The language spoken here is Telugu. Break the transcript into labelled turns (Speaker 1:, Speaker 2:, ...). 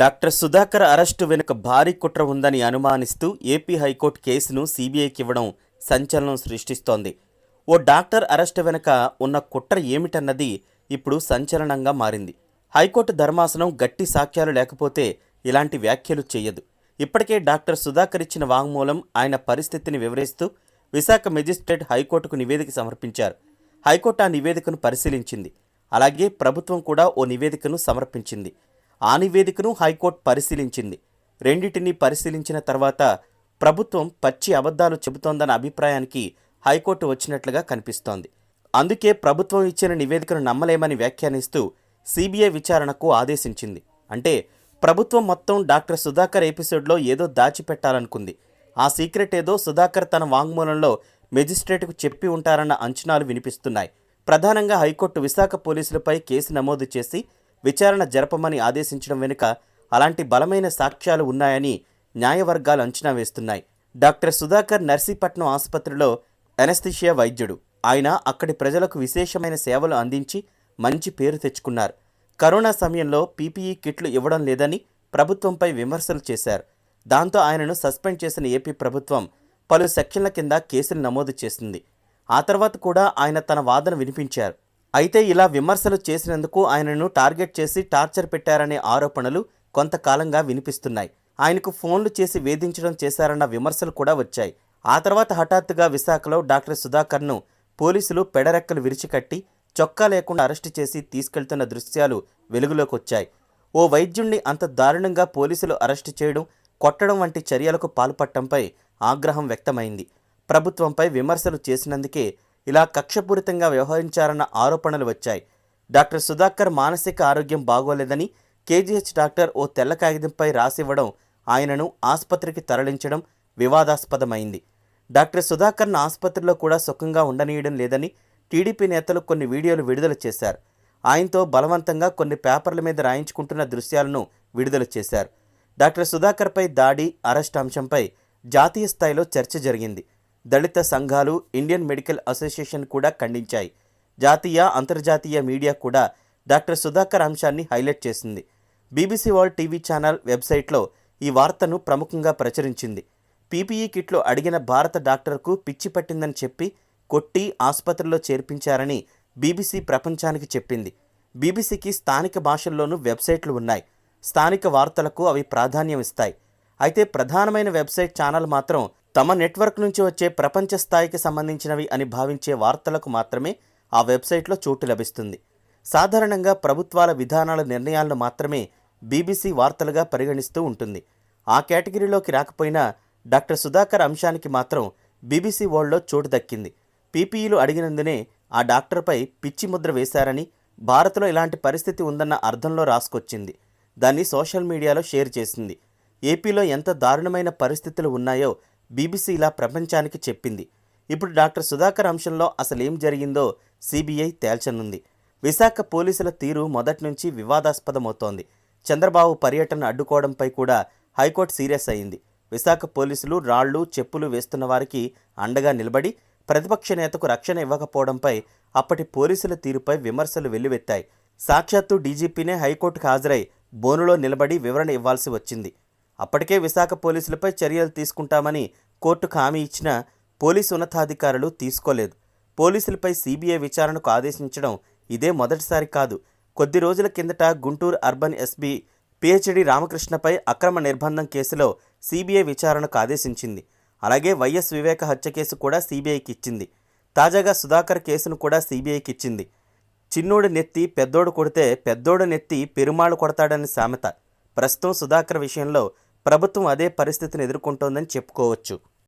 Speaker 1: డాక్టర్ సుధాకర్ అరెస్టు వెనుక భారీ కుట్ర ఉందని అనుమానిస్తూ ఏపీ హైకోర్టు కేసును సీబీఐకి ఇవ్వడం సంచలనం సృష్టిస్తోంది. ఓ డాక్టర్ అరెస్టు వెనుక ఉన్న కుట్ర ఏమిటన్నది ఇప్పుడు సంచలనంగా మారింది. హైకోర్టు ధర్మాసనం గట్టి సాక్ష్యాలు లేకపోతే ఇలాంటి వ్యాఖ్యలు చేయదు ఇప్పటికే డాక్టర్ సుధాకర్ ఇచ్చిన వాంగ్మూలం ఆయన పరిస్థితిని వివరిస్తూ విశాఖ మెజిస్ట్రేట్ హైకోర్టుకు నివేదిక సమర్పించారు. హైకోర్టు ఆ నివేదికను పరిశీలించింది. అలాగే ప్రభుత్వం కూడా ఓ నివేదికను సమర్పించింది. ఆ నివేదికను హైకోర్టు పరిశీలించింది. రెండింటినీ పరిశీలించిన తర్వాత ప్రభుత్వం పచ్చి అబద్ధాలు చెబుతోందన్న అభిప్రాయానికి హైకోర్టు వచ్చినట్లుగా కనిపిస్తోంది. అందుకే ప్రభుత్వం ఇచ్చిన నివేదికను నమ్మలేమని వ్యాఖ్యానిస్తూ సిబిఐ విచారణకు ఆదేశించింది. అంటే ప్రభుత్వం మొత్తం డాక్టర్ సుధాకర్ ఎపిసోడ్లో ఏదో దాచిపెట్టాలనుకుంది. ఆ సీక్రెట్ ఏదో సుధాకర్ తన వాంగ్మూలంలో మెజిస్ట్రేట్కు చెప్పి ఉంటారన్న అంచనాలు వినిపిస్తున్నాయి. ప్రధానంగా హైకోర్టు విశాఖ పోలీసులపై కేసు నమోదు చేసి విచారణ జరపమని ఆదేశించడం వెనుక అలాంటి బలమైన సాక్ష్యాలు ఉన్నాయని న్యాయవర్గాలు అంచనా వేస్తున్నాయి. డాక్టర్ సుధాకర్ నర్సీపట్నం ఆసుపత్రిలో ఎనస్థిషియా వైద్యుడు. ఆయన అక్కడి ప్రజలకు విశేషమైన సేవలు అందించి మంచి పేరు తెచ్చుకున్నారు. కరోనా సమయంలో పీపీఈ కిట్లు ఇవ్వడం లేదని ప్రభుత్వంపై విమర్శలు చేశారు. దాంతో ఆయనను సస్పెండ్ చేసిన ఏపీ ప్రభుత్వం పలు సెక్షన్ల కింద కేసులు నమోదు చేసింది. ఆ తర్వాత కూడా ఆయన తన వాదన వినిపించారు. అయితే ఇలా విమర్శలు చేసినందుకు ఆయనను టార్గెట్ చేసి టార్చర్ పెట్టారనే ఆరోపణలు కొంతకాలంగా వినిపిస్తున్నాయి. ఆయనకు ఫోన్లు చేసి వేధించడం చేశారన్న విమర్శలు కూడా వచ్చాయి. ఆ తర్వాత హఠాత్తుగా విశాఖలో డాక్టర్ సుధాకర్ను పోలీసులు పెడరెక్కలు విరిచికట్టి చొక్కా లేకుండా అరెస్టు చేసి తీసుకెళ్తున్న దృశ్యాలు వెలుగులోకి వచ్చాయి ఓ వైద్యుణ్ణి అంత దారుణంగా పోలీసులు అరెస్టు చేయడం కొట్టడం వంటి చర్యలకు పాల్పడటంపై ఆగ్రహం వ్యక్తమైంది. ప్రభుత్వంపై విమర్శలు చేసినందుకే ఇలా కక్షపూరితంగా వ్యవహరించారన్న ఆరోపణలు వచ్చాయి. డాక్టర్ సుధాకర్ మానసిక ఆరోగ్యం బాగోలేదని కేజీహెచ్ డాక్టర్ ఓ తెల్ల కాగితంపై రాసివ్వడం ఆయనను ఆసుపత్రికి తరలించడం వివాదాస్పదమైంది. డాక్టర్ సుధాకర్ను ఆసుపత్రిలో కూడా సుఖంగా ఉండనీయడం లేదని టీడీపీ నేతలు కొన్ని వీడియోలు విడుదల చేశారు. ఆయనతో బలవంతంగా కొన్ని పేపర్ల మీద రాయించుకుంటున్న దృశ్యాలను విడుదల చేశారు. డాక్టర్ సుధాకర్పై దాడి అరెస్ట్ అంశంపై జాతీయ స్థాయిలో చర్చ జరిగింది. దళిత సంఘాలు ఇండియన్ మెడికల్ అసోసియేషన్ కూడా ఖండించాయి. జాతీయ అంతర్జాతీయ మీడియా కూడా డాక్టర్ సుధాకర్ అంశాన్ని హైలైట్ చేసింది. బీబీసీ వరల్డ్ టీవీ ఛానల్ వెబ్సైట్లో ఈ వార్తను ప్రముఖంగా ప్రచురించింది. పీపీఈ కిట్లో అడిగిన భారత డాక్టర్కు పిచ్చి పట్టిందని చెప్పి కొట్టి ఆసుపత్రిలో చేర్పించారని బీబీసీ ప్రపంచానికి చెప్పింది. బీబీసీకి స్థానిక భాషల్లోనూ వెబ్సైట్లు ఉన్నాయి. స్థానిక వార్తలకు అవి ప్రాధాన్యం ఇస్తాయి అయితే ప్రధానమైన వెబ్సైట్ ఛానల్ మాత్రం తమ నెట్వర్క్ నుంచి వచ్చే ప్రపంచ స్థాయికి సంబంధించినవి అని భావించే వార్తలకు మాత్రమే ఆ వెబ్సైట్లో చోటు లభిస్తుంది. సాధారణంగా ప్రభుత్వాల విధానాల నిర్ణయాలను మాత్రమే బీబీసీ వార్తలుగా పరిగణిస్తూ ఉంటుంది. ఆ కేటగిరీలోకి రాకపోయినా డాక్టర్ సుధాకర్ అంశానికి మాత్రం బీబీసీ వరల్డ్లో చోటు దక్కింది. పీపీఈలు అడిగినందునే ఆ డాక్టర్పై పిచ్చి ముద్ర వేశారని భారత్లో ఇలాంటి పరిస్థితి ఉందన్న అర్థంలో రాసుకొచ్చింది. దాన్ని సోషల్ మీడియాలో షేర్ చేసింది. ఏపీలో ఎంత దారుణమైన పరిస్థితులు ఉన్నాయో బీబీసీ ఇలా ప్రపంచానికి చెప్పింది. ఇప్పుడు డాక్టర్ సుధాకర్ అంశంలో అసలేం జరిగిందో సిబిఐ తేల్చనుంది. విశాఖ పోలీసుల తీరు మొదటి నుంచి వివాదాస్పదమవుతోంది. చంద్రబాబు పర్యటన అడ్డుకోవడంపై కూడా హైకోర్టు సీరియస్ అయింది. విశాఖ పోలీసులు రాళ్ళు చెప్పులు వేస్తున్న వారికి అండగా నిలబడి ప్రతిపక్ష నేతకు రక్షణ ఇవ్వకపోవడంపై అప్పటి పోలీసుల తీరుపై విమర్శలు వెల్లువెత్తాయి. సాక్షాత్తు డీజీపీనే హైకోర్టుకు హాజరై బోనులో నిలబడి వివరణ ఇవ్వాల్సి వచ్చింది. అప్పటికే విశాఖ పోలీసులపై చర్యలు తీసుకుంటామని కోర్టుకు హామీ ఇచ్చిన పోలీసు ఉన్నతాధికారులు తీసుకోలేదు. పోలీసులపై సీబీఐ విచారణకు ఆదేశించడం ఇదే మొదటిసారి కాదు. కొద్ది రోజుల కిందట గుంటూరు అర్బన్ ఎస్పీ పిహెచ్డి రామకృష్ణపై అక్రమ నిర్బంధం కేసులో సీబీఐ విచారణకు ఆదేశించింది. అలాగే వైఎస్ వివేక హత్య కేసు కూడా సీబీఐకి ఇచ్చింది. తాజాగా సుధాకర్ కేసును కూడా సీబీఐకి ఇచ్చింది. చిన్నోడు నెత్తి పెద్దోడు కొడితే పెద్దోడు నెత్తి పెరుమాళ్ళు కొడతాడని సామెత. ప్రస్తుతం సుధాకర్ విషయంలో ప్రభుత్వం అదే పరిస్థితిని ఎదుర్కొంటోందని చెప్పుకోవచ్చు.